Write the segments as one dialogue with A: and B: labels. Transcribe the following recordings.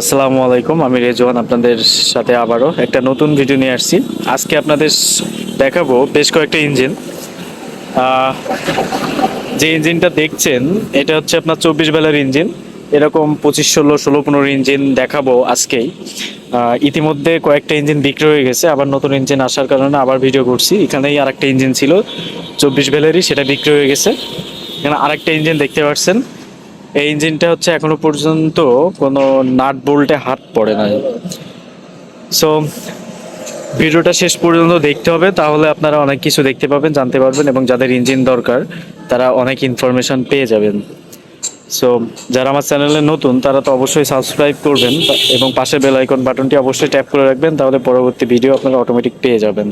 A: আসসালামু আলাইকুম, আমি রেজওয়ান আপনাদের সাথে আবারও একটা নতুন ভিডিও নিয়ে আসছি। আজকে আপনাদের দেখাবো বেশ কয়েকটা ইঞ্জিন যে ইঞ্জিনটা দেখছেন, এটা হচ্ছে আপনার চব্বিশ বেলার ইঞ্জিন এরকম পঁচিশ, ষোলো ষোলো, পনেরো ইঞ্জিন দেখাবো আজকেই। ইতিমধ্যে কয়েকটা ইঞ্জিন বিক্রি হয়ে গেছে, আবার নতুন ইঞ্জিন আসার কারণে আবার ভিডিও করছি। এখানেই আরেকটা ইঞ্জিন ছিল, চব্বিশ বেলারই, সেটা বিক্রি হয়ে গেছে। এখানে আরেকটা ইঞ্জিন দেখতে পাচ্ছেন। এই ইঞ্জিনটা হচ্ছে এখনও পর্যন্ত কোনো নাট বোল্টে হাত পড়ে নাই। সো ভিডিওটা শেষ পর্যন্ত দেখতে হবে, তাহলে আপনারা অনেক কিছু দেখতে পাবেন, জানতে পারবেন এবং যাদের ইঞ্জিন দরকার, তারা অনেক ইনফরমেশন পেয়ে যাবেন। সো যারা আমার চ্যানেলে নতুন, তারা তো অবশ্যই সাবস্ক্রাইব করবেন এবং পাশে বেল আইকন বাটনটি অবশ্যই ট্যাপ করে রাখবেন, তাহলে পরবর্তী ভিডিও আপনারা অটোমেটিক পেয়ে যাবেন।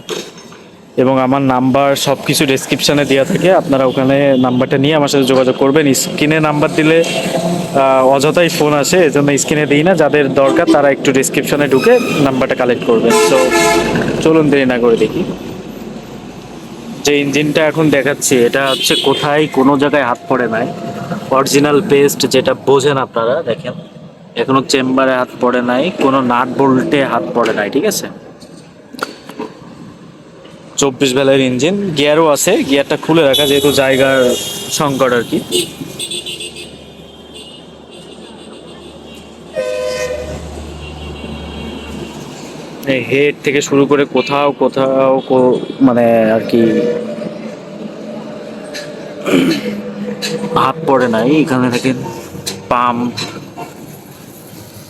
A: এবং আমার নাম্বার সব কিছু ডেসক্রিপশানে দেওয়া থাকে। আপনারা ওখানে নাম্বারটা নিয়ে আমার সাথে যোগাযোগ করবেন। স্ক্রিনে নাম্বার দিলে অযথাই ফোন আসে, এজন্য স্ক্রিনে দিই না। যাদের দরকার, তারা একটু ডেসক্রিপশনে ঢুকে নাম্বারটা কালেক্ট করবেন। তো চলুন দেরি না করে দেখি। যে ইঞ্জিনটা এখন দেখাচ্ছি, এটা হচ্ছে কোথায়, কোনো জায়গায় হাত পড়ে নাই। অরিজিনাল পেস্ট যেটা বোঝেন আপনারা, দেখেন। এখনও চেম্বারে হাত পড়ে নাই, কোনো নাট বোল্টে হাত পড়ে নাই, ঠিক আছে? চব্বিশ বেলার ইঞ্জিন, গিয়ারও আছে, গিয়ারটা খুলে রাখা যেহেতু জায়গার সংকট আর কি। হেড থেকে শুরু করে কোথাও কোথাও মানে আর কি হাত পড়ে নাই এখানে দেখেন পাম্প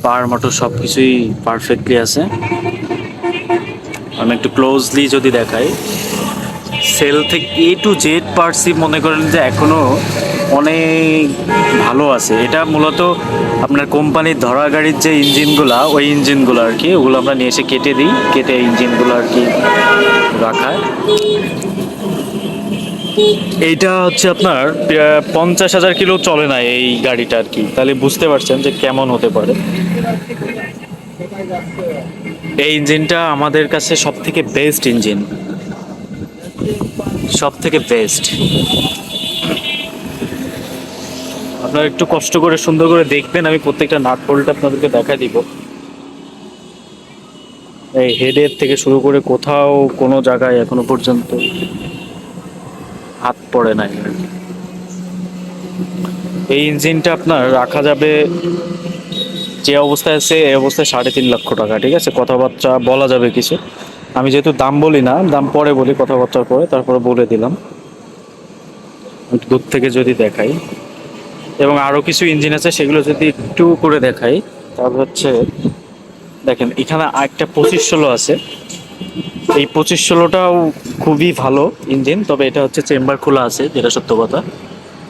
A: পার মোটর সব কিছুই পারফেক্টলি আছে। আমি একটু ক্লোজলি যদি দেখাই সেল থেকে এ টু জেড পার্সি মনে করেন যে এখনও অনেক ভালো আছে। এটা মূলত আপনার কোম্পানির ধরা গাড়ির যে ইঞ্জিনগুলো, ওই ইঞ্জিনগুলো আর কি, ওগুলো আমরা নিয়ে এসে কেটে দিই, কেটে ইঞ্জিনগুলো আর কি রাখায়। এইটা হচ্ছে আপনার পঞ্চাশ হাজার কিলো চলে না এই গাড়িটা আর কি? তাহলে বুঝতে পারছেন যে কেমন হতে পারে। এই ইঞ্জিনটা আমাদের কাছে সব থেকে বেস্ট ইঞ্জিন। সব থেকে বেস্ট আপনারা একটু কষ্ট করে, সুন্দর করে দেখবেন, আমি প্রত্যেকটা নাট বোল্ট আপনাদেরকে দেখা দিব। এই হেডের থেকে শুরু করে কোথাও কোনো জায়গায় এখনও পর্যন্ত হাত পড়ে নাই। এই ইঞ্জিনটা আপনার রাখা যাবে যে অবস্থায় আছে, এই অবস্থায় সাড়ে তিন লক্ষ টাকা, ঠিক আছে? কথাবার্তা বলা যাবে কিছু। আমি যেহেতু দাম বলি না, দাম পরে বলি, কথাবার্তার পরে, তারপরে বলে দিলাম। দূর থেকে যদি দেখাই। এবং আরও কিছু ইঞ্জিন আছে, সেগুলো যদি একটু করে দেখাই, তাহলে হচ্ছে, দেখেন, এখানে একটা পঁচিশ ষোলো আছে। এই পঁচিশ ষোলোটাও খুবই ভালো ইঞ্জিন তবে এটা হচ্ছে চেম্বার খোলা আছে, যেটা সত্য কথা।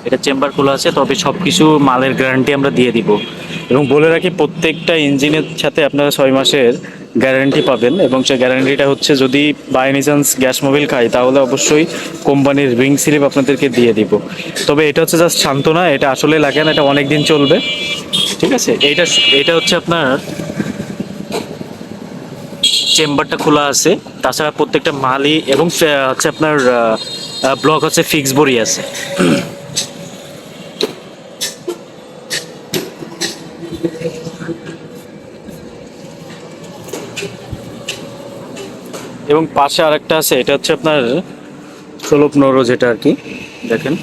A: এটা চেম্বার খোলা আছে, তবে সব কিছু মালের গ্যারান্টি আমরা দিয়ে দিব। এবং বলে রাখি, প্রত্যেকটা ইঞ্জিনের সাথে আপনারা ছয় মাসের গ্যারান্টি পাবেন এবং সেই গ্যারান্টিটা হচ্ছে যদি by any chance gas Mobil খাই তাহলে অবশ্যই কোম্পানির রিং স্লিপ আপনাদেরকে দিয়ে দিব। তবে এটা হচ্ছে জাস্ট সান্ত্বনা, এটা আসলে লাগে না, এটা অনেক দিন চলবে। ঠিক আছে? এইটা, এটা হচ্ছে আপনার চেম্বারটা খোলা আছে, তাছাড়া প্রত্যেকটা মালই এবং হচ্ছে আপনার ব্লক হচ্ছে ফিক্স বড়ি আছে। এবং পাশে আরেকটা আছে, এটা হচ্ছে আপনার ষোলো পনেরো যেটা আর কি, দেখেন।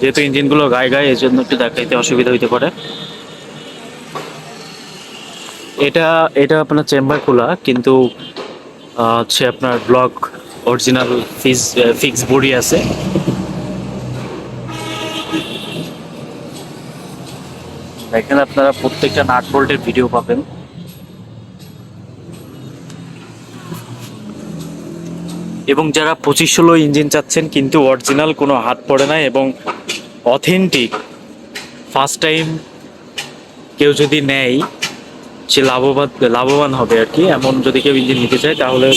A: যেহেতু ইঞ্জিনগুলো গায়ে গায়ে এই জন্য একটু দেখাইতে অসুবিধা হইতে পারে। এটা এটা আপনার চেম্বার খোলা, কিন্তু হচ্ছে আপনার ব্লক অরিজিনাল ফিস ফিক্স বডি আছে। দেখেন আপনারা প্রত্যেকটা নাট বোল্টের ভিডিও পাবেন। এবং যারা পঁচিশ ষোলো ইঞ্জিন চাচ্ছেন, কিন্তু অরিজিনাল কোনো হাত পড়ে না এবং অথেন্টিক ফার্স্ট টাইম কেউ যদি নেয়, সে লাভবান লাভবান হবে আর কি। এমন যদি কেউ ইঞ্জিন নিতে চায়, তাহলে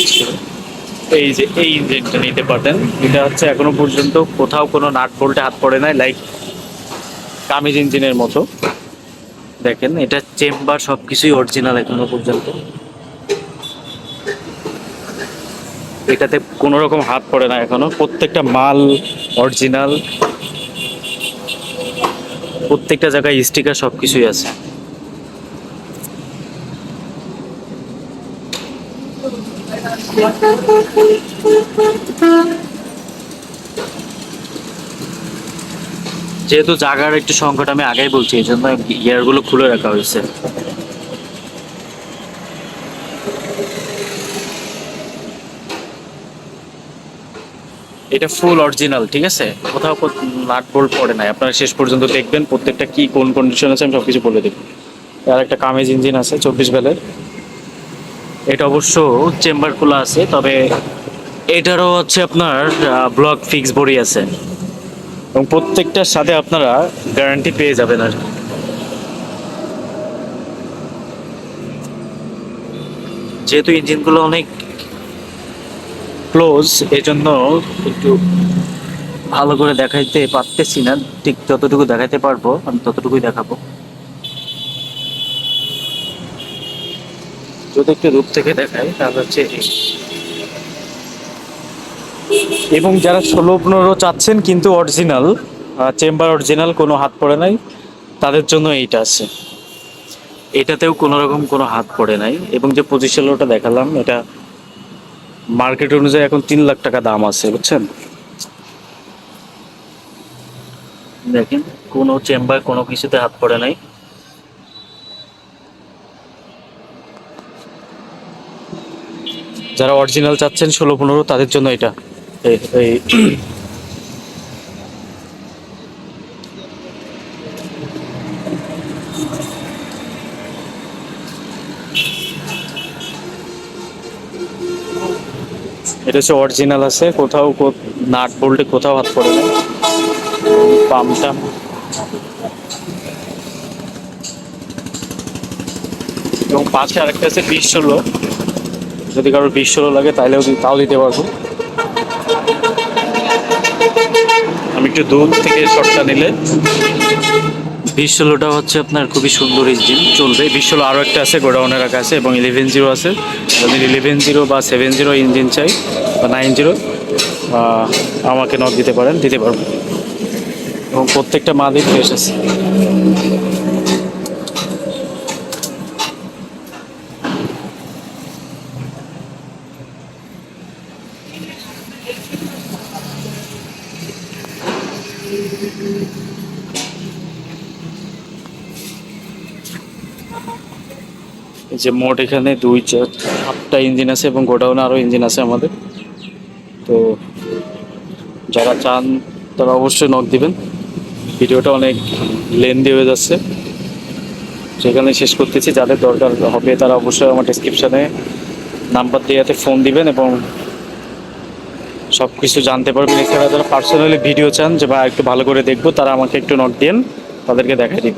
A: এই যে, এই ইঞ্জিনটা নিতে পারতেন। এটা হচ্ছে এখনও পর্যন্ত কোথাও কোনো নাট বোল্টে হাত পড়ে নাই লাইক কামিজ ইঞ্জিনের মতো। দেখেন, এটা চেম্বার সব কিছুই অরিজিনাল এখনও পর্যন্ত। এটাতে কোনো রকম হাত পড়ে না এখনও। প্রত্যেকটা মাল অরিজিনাল। প্রত্যেকটা জায়গায় স্টিকার সব কিছুই আছে। যেহেতু জায়গার একটু সংকট, আমি আগেই বলছি, এই জন্য গিয়ারগুলো খুলে রাখা হয়েছে। এটা ফুল অরিজিনাল ঠিক আছে? কোথাও নাট বোল্ট পড়ে নাই। আপনারা শেষ পর্যন্ত দেখবেন প্রত্যেকটা কি, কোন কন্ডিশন আছে, আমি সবকিছু বলে দেবো। আর একটা কামেজ ইঞ্জিন আছে, চব্বিশ বেলের এটা অবশ্য চেম্বার খোলা আছে, তবে এটারও হচ্ছে আপনার ব্লক ফিক্স বডি আছে। এবং প্রত্যেকটার সাথে আপনারা গ্যারান্টি পেয়ে যাবেন আর। যেহেতু ইঞ্জিনগুলো অনেক ক্লোজ এই জন্য একটু ভালো করে দেখাইতে পারতেছি না। ঠিক যতটুকু দেখাইতে পারব, আমি ততটুকুই দেখাবো। যদি একটু রূপ থেকে দেখাই, তাহলে হচ্ছে এবং যারা ষোলো পনেরো চাচ্ছেন কিন্তু অরিজিনাল চেম্বার অরিজিনাল কোনো হাত পড়ে নাই, তাদের জন্য এইটা আছে। এটাতেও কোনো রকম কোনো হাত পড়ে নাই। এবং যে পঁচিশ ষোলোটা দেখালাম, এটা মার্কেট অনুযায়ী এখন তিন লাখ টাকা দাম আছে বুঝছেন? দেখেন কোনো চেম্বার কোনো কিছুতে হাত পড়ে নাই। যারা অরিজিনাল চাচ্ছেন ষোলো পনেরো তাদের জন্য এটা। এই। এটা হচ্ছে অরিজিনাল আছে, কোথাও নাট বোল্টে কোথাও হাত পড়ে না। পাম্পটা। এবং পাশে আরেকটা আছে বিশ ষোলো যদি কারোর বিশ ষোলো লাগে তাহলেও তাও দিতে পারব। আমি একটু দূর থেকে শটটা নিলে। বিশ ষোলোটা হচ্ছে আপনার খুবই সুন্দর ইঞ্জিন চলবে। বিশ ষোলো আরও একটা আছে গোডাউনে রাখা আছে এবং ইলেভেন জিরো আছে। যদি ইলেভেন জিরো বা সেভেন জিরো ইঞ্জিন চাই, বা নাইন জিরো আমাকে নক দিতে পারেন, দিতে পারব। এবং প্রত্যেকটা মালই ফ্রেশ আছে। এই যে মোট এখানে দুই চার সাতটা ইঞ্জিন আছে এবং গোডাউনে আরও ইঞ্জিন আছে আমাদের। তো যারা চান তারা অবশ্যই নক দিবেন। ভিডিওটা অনেক লেন্দি হয়ে যাচ্ছে। সেখানে শেষ করতেছি। যাদের দরকার হবে তারা অবশ্যই আমার ডিসক্রিপশানে নাম্বার দেওয়াতে ফোন দিবেন এবং সব কিছু জানতে পারবেন। এছাড়া যারা পার্সোনালি ভিডিও চান যে বা একটু ভালো করে দেখব, তারা আমাকে একটু নক দিন তাদেরকে দেখাই দিব।